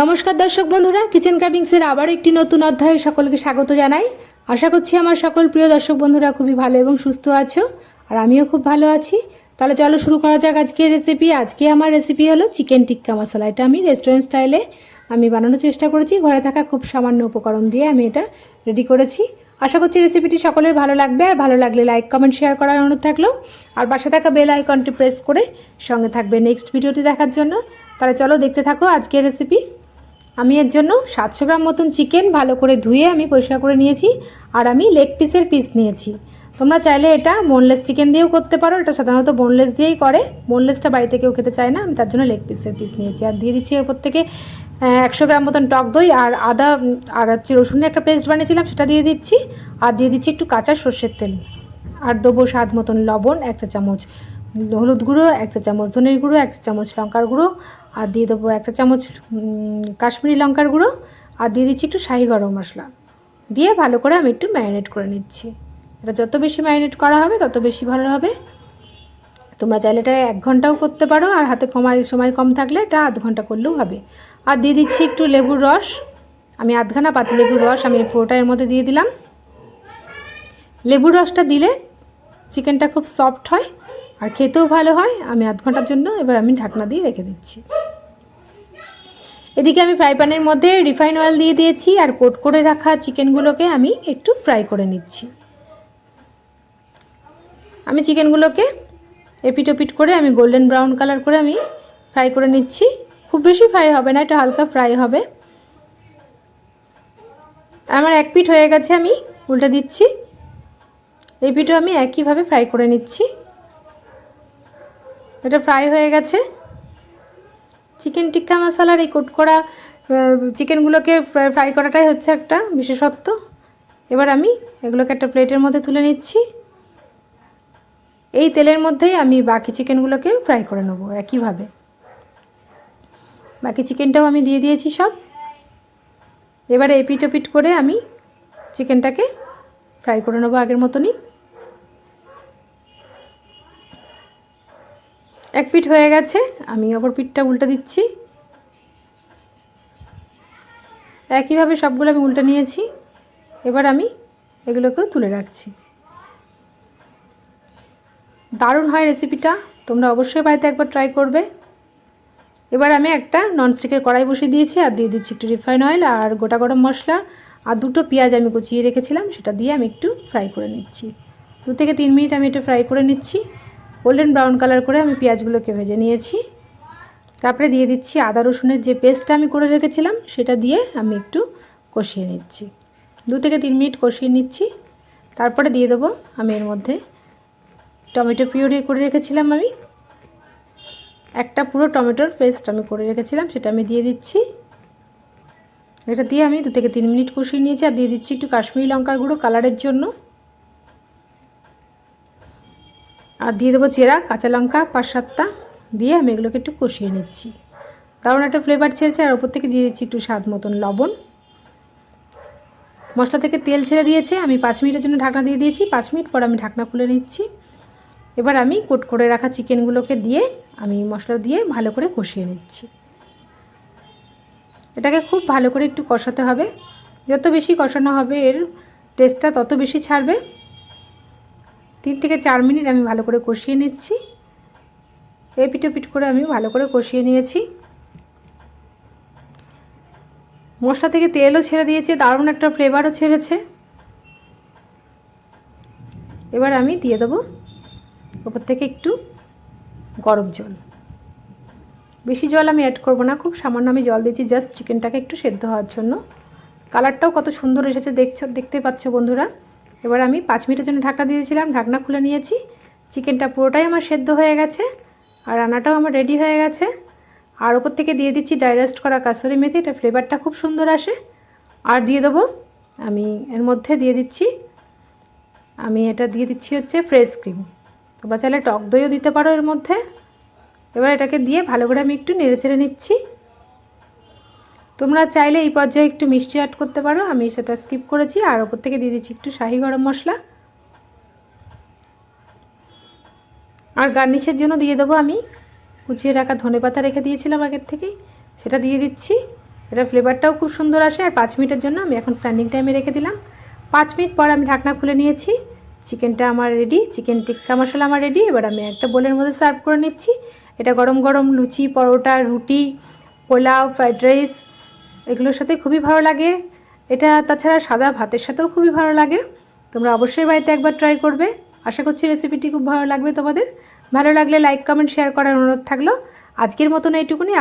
নমস্কার দর্শক বন্ধুরা কিচেন কাটিংসের আবার একটি নতুন অধ্যায়ে সকলকে স্বাগত জানাই। আশা করছি আমার সকল প্রিয় দর্শক বন্ধুরা খুবই ভালো এবং সুস্থ আছো, আর আমিও খুব ভালো আছি। তাহলে চলো শুরু করা যাক আজকের রেসিপি আজকে আমার রেসিপি হলো চিকেন টিক্কা মশলা। এটা আমি রেস্টুরেন্ট স্টাইলে আমি বানানোর চেষ্টা করেছি। ঘরে থাকা খুব সামান্য উপকরণ দিয়ে আমি এটা রেডি করেছি। আশা করছি রেসিপিটি সকলের ভালো লাগবে। আর ভালো লাগলে লাইক কমেন্ট শেয়ার করার অনুরোধ থাকল। আর পাশে থাকা বেল আইকনটি প্রেস করে সঙ্গে থাকবে নেক্সট ভিডিওটি দেখার জন্য। তাহলে চলো দেখতে থাকো আজকের রেসিপি আমি এর জন্য সাতশো গ্রাম মতন চিকেন ভালো করে ধুয়ে আমি পরিষ্কার করে নিয়েছি, আর আমি লেগ পিসের পিস নিয়েছি। তোমরা চাইলে এটা বোনলেস চিকেন দিয়েও করতে পারো, এটা সাধারণত বোনলেস দিয়েই করে। বোনলেসটা বাড়িতে কেউ খেতে চায় না, আমি তার জন্য লেগ পিসের পিস নিয়েছি। আর দিয়ে দিচ্ছি এরপর থেকে একশো গ্রাম মতন টক দই আর আদা, আর হচ্ছে রসুনের একটা পেস্ট বানিয়েছিলাম, সেটা দিয়ে দিচ্ছি। আর দিয়ে দিচ্ছি একটু কাঁচা সর্ষের তেল। আর দেবো স্বাদ মতন লবণ, এক চা চামচ হলুদ গুঁড়ো, এক চা চামচ ধনের গুঁড়ো, এক চা চামচ লঙ্কার গুঁড়ো আর দিয়ে দেবো একটা চামচ কাশ্মীরি লঙ্কার গুঁড়ো, আর দিয়ে দিচ্ছি একটু শাহি গরম মশলা। দিয়ে ভালো করে আমি একটু ম্যারিনেট করে নিচ্ছি। এটা যত বেশি ম্যারিনেট করা হবে, তত বেশি ভালো হবে। তোমরা চাইলে এটা এক ঘন্টাও করতে পারো, আর হাতে কমায়, সময় কম থাকলে এটা আধ ঘণ্টা করলেও হবে। আর দিয়ে দিচ্ছি একটু লেবুর রস। আমি আধখানা পাতি লেবুর রস আমি পুরোটা এর মধ্যে দিয়ে দিলাম। লেবুর রসটা দিলে চিকেনটা খুব সফট হয়, আর খেতেও ভালো হয়। আমি আধ ঘণ্টার জন্য এবার আমি ঢাকনা দিয়ে রেখে দিচ্ছি। এদিকে আমি ফ্রাই প্যানের মধ্যে রিফাইন অয়েল দিয়ে দিয়েছি আর কোট করে রাখা চিকেনগুলোকে আমি একটু ফ্রাই করে নিচ্ছি। আমি চিকেনগুলোকে এপিট ওপিট করে আমি গোল্ডেন ব্রাউন কালার করে আমি ফ্রাই করে নিচ্ছি। খুব বেশি ফ্রাই হবে না, এটা হালকা ফ্রাই হবে। আমার এক পিঠ হয়ে গেছে, আমি উল্টে দিচ্ছি। এই পিঠও আমি একইভাবে ফ্রাই করে নিচ্ছি। এটা ফ্রাই হয়ে গেছে। চিকেন টিক্কা মশালার এই কোট করা চিকেনগুলোকে ফ্রাই করাটাই হচ্ছে একটা বিশেষত্ব। এবার আমি এগুলোকে একটা প্লেটের মধ্যে তুলে নিচ্ছি। এই তেলের মধ্যেই আমি বাকি চিকেনগুলোকে ফ্রাই করে নেব একইভাবে। বাকি চিকেনটাও আমি দিয়ে দিয়েছি সব। এবারে এপিট ওপিট করে আমি চিকেনটাকে ফ্রাই করে নেব আগের মতনই। এক পিঠ হয়ে গেছে, আমি অপর পিঠটা উল্টে দিচ্ছি। একইভাবে সবগুলো আমি উল্টে নিয়েছি, এবার আমি এগুলোকেও তুলে রাখছি। দারুণ হয় রেসিপিটা তোমরা অবশ্যই বাড়িতে একবার ট্রাই করবে। এবার আমি একটা ননস্টিকের কড়াই বসিয়ে দিয়েছি, আর দিয়ে দিচ্ছি একটু রিফাইন অয়েল আর গোটা গরম মশলা, আর দুটো পেঁয়াজ আমি কুচিয়ে রেখেছিলাম, সেটা দিয়ে আমি একটু ফ্রাই করে নিচ্ছি। দু থেকে তিন মিনিট আমি এটা ফ্রাই করে নিচ্ছি। গোল্ডেন ব্রাউন কালার করে আমি পেঁয়াজগুলোকে ভেজে নিয়েছি। তারপরে দিয়ে দিচ্ছি আদা রসুনের যে পেস্টটা আমি করে রেখেছিলাম, সেটা দিয়ে আমি একটু কষিয়ে নিচ্ছি। দু থেকে তিন মিনিট কষিয়ে নিচ্ছি। তারপরে দিয়ে দেবো আমি এর মধ্যে টমেটো পিউরি করে রেখেছিলাম আমি। একটা পুরো টমেটোর পেস্ট আমি করে রেখেছিলাম, সেটা আমি দিয়ে দিচ্ছি। এটা দিয়ে আমি দু থেকে তিন মিনিট কষিয়ে নিয়েছি, আর দিয়ে দিচ্ছি একটু কাশ্মীরি লঙ্কার গুঁড়ো কালারের জন্য। আর দিয়ে দেবো চেরা, কাঁচা লঙ্কা পাঁচ সাতটা দিয়ে আমি এগুলোকে একটু কষিয়ে নিচ্ছি। দারুণ একটা ফ্লেভার ছেড়েছে আর ওপর থেকে দিয়ে দিচ্ছি একটু স্বাদ মতন লবণ। মশলা থেকে তেল ছেড়ে দিয়েছে, আমি পাঁচ মিনিটের জন্য ঢাকনা দিয়ে দিয়েছি, পাঁচ মিনিট পর আমি ঢাকনা খুলে নিচ্ছি। এবার আমি কোট করে রাখা চিকেনগুলোকে দিয়ে আমি মশলা দিয়ে ভালো করে কষিয়ে নিচ্ছি। এটাকে খুব ভালো করে একটু কষাতে হবে। যত বেশি কষানো হবে, এর টেস্টটা তত বেশি ছাড়বে। তিন থেকে চার মিনিট আমি ভালো করে কষিয়ে নিচ্ছি। এপিট পিট করে আমি ভালো করে কষিয়ে নিয়েছি। মশলা থেকে তেলও ছেড়ে দিয়েছে, দারুণ একটা ফ্লেভারও ছেড়েছে। এবার আমি দিয়ে দেবো ওপর থেকে একটু গরম জল। বেশি জল আমি অ্যাড করব না, খুব সামান্য আমি জল দিয়েছি জাস্ট চিকেনটাকে একটু সেদ্ধ হওয়ার জন্য। কালারটাও কত সুন্দর এসেছে দেখছ, দেখতে পাচ্ছ বন্ধুরা। এবার আমি পাঁচ মিনিটের জন্য ঢাকনা দিয়েছিলাম, ঢাকনা খুলে নিয়েছি। চিকেনটা পুরোটাই আমার সেদ্ধ হয়ে গেছে আর রান্নাটাও আমার রেডি হয়ে গেছে। আর ওপর থেকে দিয়ে দিচ্ছি ডাইরেস্ট করা কাসুরি মেথি, এটা ফ্লেভারটা খুব সুন্দর আসে। আর দিয়ে দেবো, আমি এর মধ্যে দিয়ে দিচ্ছি, আমি এটা দিয়ে দিচ্ছি হচ্ছে ফ্রেশ ক্রিম তোমরা চাইলে টক দইও দিতে পারো এর মধ্যে। এবার এটাকে দিয়ে ভালো করে আমি একটু নেড়ে চেড়ে নিচ্ছি। তোমরা চাইলে এই পর্যায়ে একটু মিষ্টি অ্যাড করতে পারো। আমি সেটা স্কিপ করেছি। আর ওপর থেকে দিয়ে দিচ্ছি একটু শাহি গরম মশলা। আর গার্নিশের জন্য দিয়ে দেবো আমি কুচিয়ে রাখা ধনে পাতা রেখে দিয়েছিলাম আগের থেকেই। সেটা দিয়ে দিচ্ছি। এটা ফ্লেভারটাও খুব সুন্দর আসে। আর পাঁচ মিনিটের জন্য আমি এখন স্ট্যান্ডিং টাইমে রেখে দিলাম। পাঁচ মিনিট পর আমি ঢাকনা খুলে নিয়েছি। চিকেনটা আমার রেডি চিকেন টিক্কা মশলা আমার রেডি এবার আমি একটা বোলের মধ্যে সার্ভ করে নিচ্ছি। এটা গরম গরম লুচি, পরোটা, রুটি, পোলাও ফ্রাইড রাইস এগুলোর সাথে খুবই ভালো লাগে। এটা তাছাড়া সাদা ভাতের সাথেও খুবই ভালো লাগে। তোমরা অবশ্যই বাড়িতে একবার ট্রাই করবে। আশা করছি রেসিপিটি খুব ভালো লাগবে তোমাদের। ভালো লাগলে লাইক কমেন্ট শেয়ার করার অনুরোধ থাকল। আজকের মতন এইটুকুনি।